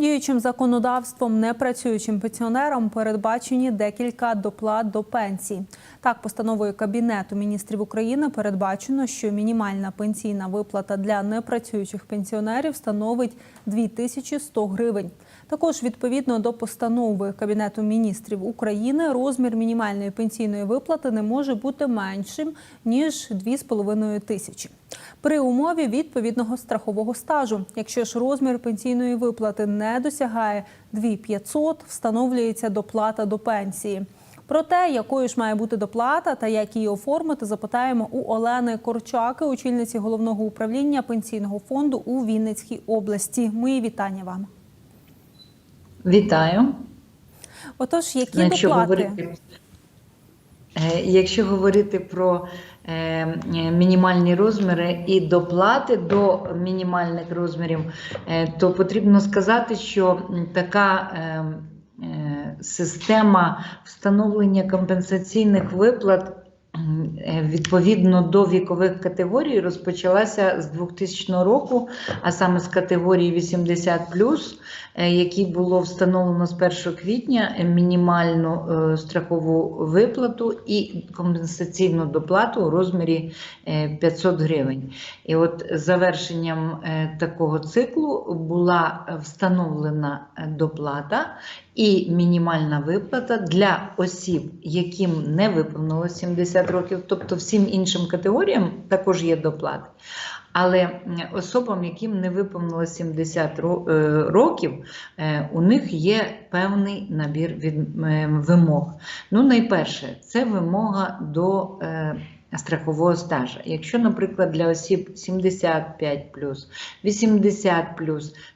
Діючим законодавством непрацюючим пенсіонерам передбачені декілька доплат до пенсій. Так, постановою Кабінету міністрів України передбачено, що мінімальна пенсійна виплата для непрацюючих пенсіонерів становить 2100 гривень. Також відповідно до постанови Кабінету міністрів України розмір мінімальної пенсійної виплати не може бути меншим ніж 2,5 тисячі. При умові відповідного страхового стажу. Якщо ж розмір пенсійної виплати не досягає 2500, встановлюється доплата до пенсії. Про те, якою ж має бути доплата та як її оформити, запитаємо у Олени Корчаки, очільниці головного управління пенсійного фонду у Вінницькій області. Мої вітання вам. Вітаю. Отож, які Якщо доплати? говорити, е, якщо говорити про е, мінімальні розміри і доплати до мінімальних розмірів, е, то потрібно сказати, що така система встановлення компенсаційних виплат. Е, Відповідно до вікових категорій розпочалася з 2000 року, а саме з категорії 80+, е, який було встановлено з 1 квітня е, мінімальну страхову виплату і компенсаційну доплату у розмірі е, 500 гривень. І от завершенням такого циклу була встановлена доплата і мінімальна виплата для осіб, яким не виповнилось 70 років, тобто всім іншим категоріям також є доплати. Але особам, яким не виповнилось 70 ро- е, років, е, у них є певний набір від вимог. Ну, найперше, це вимога до е, страхового стажу. Якщо, наприклад, для осіб 75 80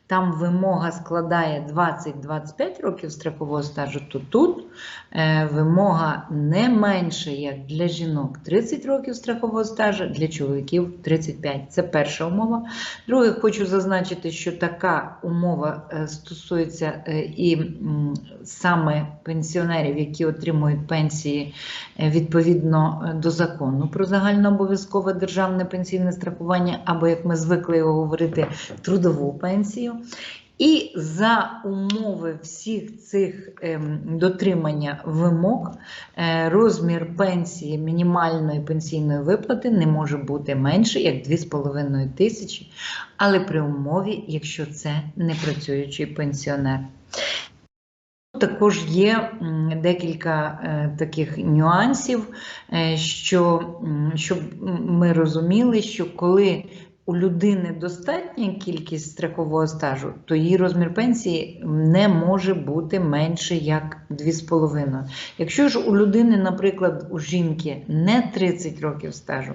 там вимога складає 20-25 років страхового стажу, то тут е, вимога не менше, як для жінок 30 років страхового стажу, для чоловіків 35. Це перша умова. Друге, хочу зазначити, що така умова е, стосується е, і саме пенсіонерів, які отримують пенсії відповідно до закону про загальнообов'язкове державне пенсійне страхування, або як ми звикли його говорити, трудову пенсію. І за умови всіх цих ем, дотримання вимог е, розмір пенсії мінімальної пенсійної виплати не може бути менше як 2,5 тисячі, але при умові, якщо це непрацюючий пенсіонер. Також є декілька е, таких нюансів, е, що, щоб ми розуміли, що коли у людини достатня кількість страхового стажу, то її розмір пенсії не може бути менше як 2,5. Якщо ж у людини, наприклад, у жінки не 30 років стажу,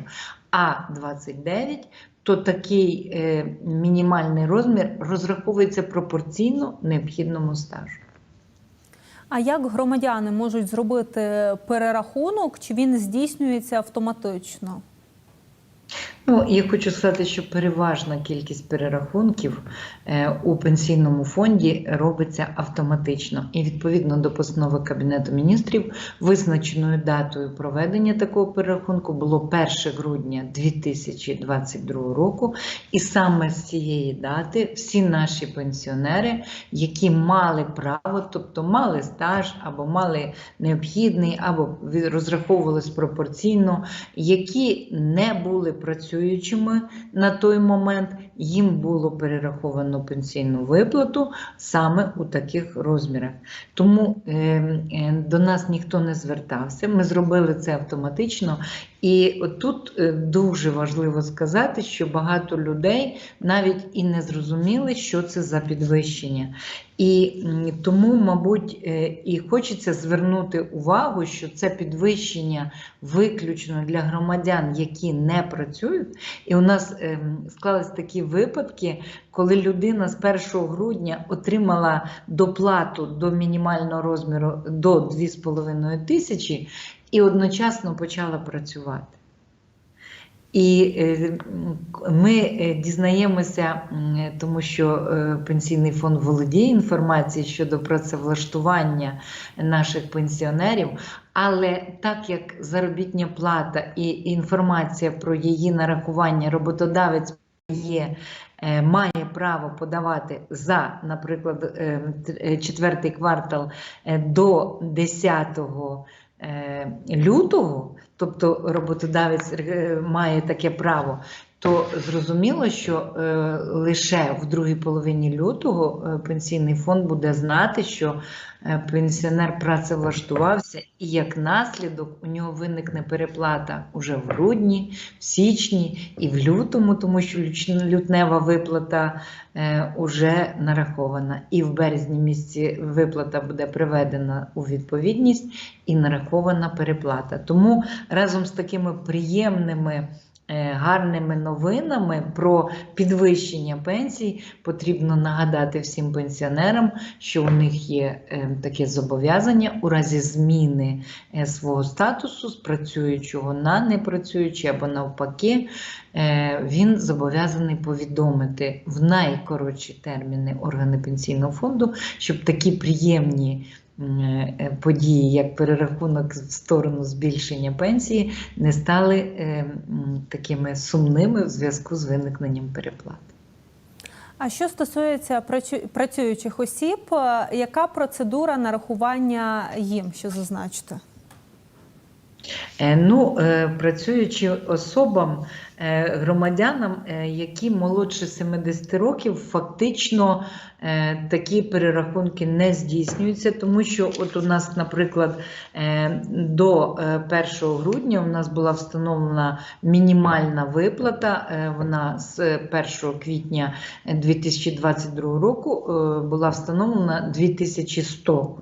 а 29, то такий е, мінімальний розмір розраховується пропорційно необхідному стажу. А як громадяни можуть зробити перерахунок, чи він здійснюється автоматично? Ну, я хочу сказати, що переважна кількість перерахунків е, у пенсійному фонді робиться автоматично. І відповідно до постанови Кабінету міністрів, визначеною датою проведення такого перерахунку було 1 грудня 2022 року. І саме з цієї дати всі наші пенсіонери, які мали право, тобто мали стаж або мали необхідний, або розраховувались пропорційно, які не були працюючими на той момент, їм було перераховано пенсійну виплату саме у таких розмірах. Тому е, е, до нас ніхто не звертався. Ми зробили це автоматично. І тут е, дуже важливо сказати, що багато людей навіть і не зрозуміли, що це за підвищення. І тому, мабуть, і хочеться звернути увагу, що це підвищення виключно для громадян, які не працюють. І у нас ем, склались такі випадки, коли людина з 1 грудня отримала доплату до мінімального розміру до 2,5 тисячі і одночасно почала працювати. І е, ми е, дізнаємося, тому що е, пенсійний фонд володіє інформацією щодо працевлаштування наших пенсіонерів, але так як заробітня плата і інформація про її нарахування роботодавець є е, має право подавати за, наприклад, е, е, четвертий квартал до 10 е, лютого, тобто роботодавець має таке право, то зрозуміло, що е, лише в другій половині лютого е, пенсійний фонд буде знати, що е, пенсіонер працевлаштувався, і як наслідок у нього виникне переплата уже в грудні, в січні і в лютому, тому що лютнева виплата е, уже нарахована. І в березні місяці виплата буде приведена у відповідність і нарахована переплата. Тому разом з такими приємними. Е, Гарними новинами про підвищення пенсій потрібно нагадати всім пенсіонерам, що у них є е, таке зобов'язання у разі зміни е, свого статусу з працюючого на непрацюючий або навпаки, він зобов'язаний повідомити в найкоротші терміни органи пенсійного фонду, щоб такі приємні. М, е, Події, як перерахунок в сторону збільшення пенсії, не стали е, такими сумними в зв'язку з виникненням переплат. А що стосується працю- працюючих осіб, е, яка процедура нарахування їм, що зазначити? Е, Ну, е, працюючи особам, е, громадянам, які молодше 70 років, фактично такі перерахунки не здійснюються, тому що от у нас, наприклад, до е, 1 грудня у нас була встановлена мінімальна виплата. Вона з 1 квітня 2022 року була встановлена 2100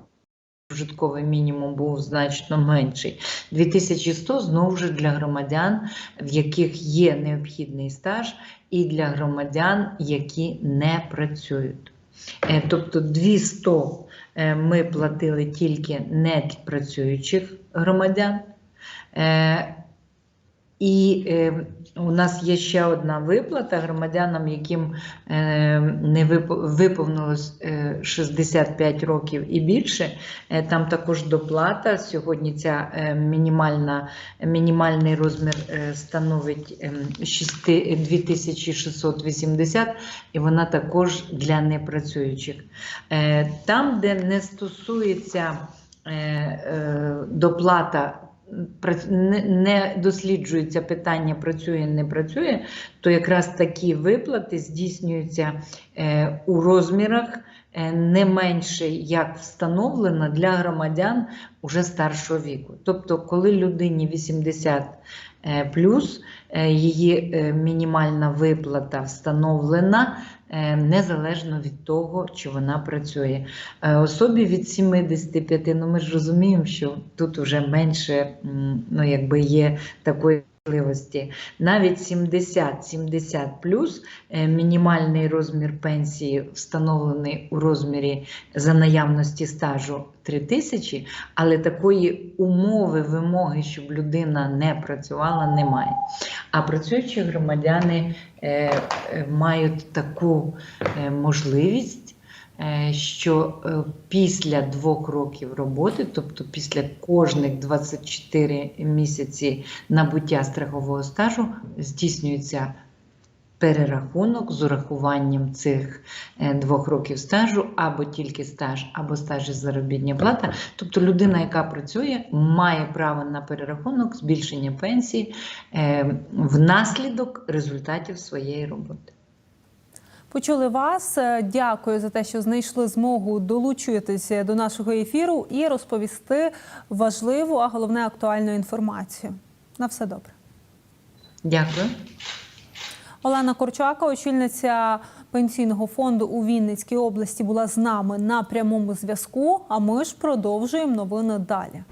прожитковий мінімум був значно менший. 2100 знову ж для громадян, в яких є необхідний стаж, і для громадян, які не працюють. Е, Тобто 200 е, ми платили тільки не працюючих громадян. Е, І е, у нас є ще одна виплата громадянам, яким е, не вип- виповнилось е, 65 років і більше. Е, Там також доплата. Сьогодні ця е, мінімальна, мінімальний розмір е, становить ем, 6 2680, і вона також для непрацюючих. Е, Там, де не стосується е, е, доплата. Не досліджується питання працює, не працює, то якраз такі виплати здійснюються е, у розмірах не менше, як встановлено для громадян уже старшого віку. Тобто, коли людині 80 е, плюс, е, її е, мінімальна виплата встановлена. е, Незалежно від того, чи вона працює. Е, Особі від 75, ну ми ж розуміємо, що тут вже менше ну, якби є такої можливості. Навіть 70-70 плюс е, мінімальний розмір пенсії встановлений у розмірі за наявності стажу 3 тисячі, але такої умови, вимоги, щоб людина не працювала, немає. А працюючі громадяни е, е, мають таку можливість. Е, Що е, після двох років роботи, тобто після кожних 24 місяці набуття страхового стажу, здійснюється перерахунок з урахуванням цих е, двох років стажу, або тільки стаж, або стаж із заробітня плата. Тобто людина, яка працює, має право на перерахунок збільшення пенсії внаслідок результатів своєї роботи. Почули вас. Е, Дякую за те, що знайшли змогу долучитися до нашого ефіру і розповісти важливу, а головне актуальну інформацію. На все добре. Дякую. Олена Корчака, очільниця пенсійного фонду у Вінницькій області, була з нами на прямому зв'язку. А ми ж продовжуємо новини далі.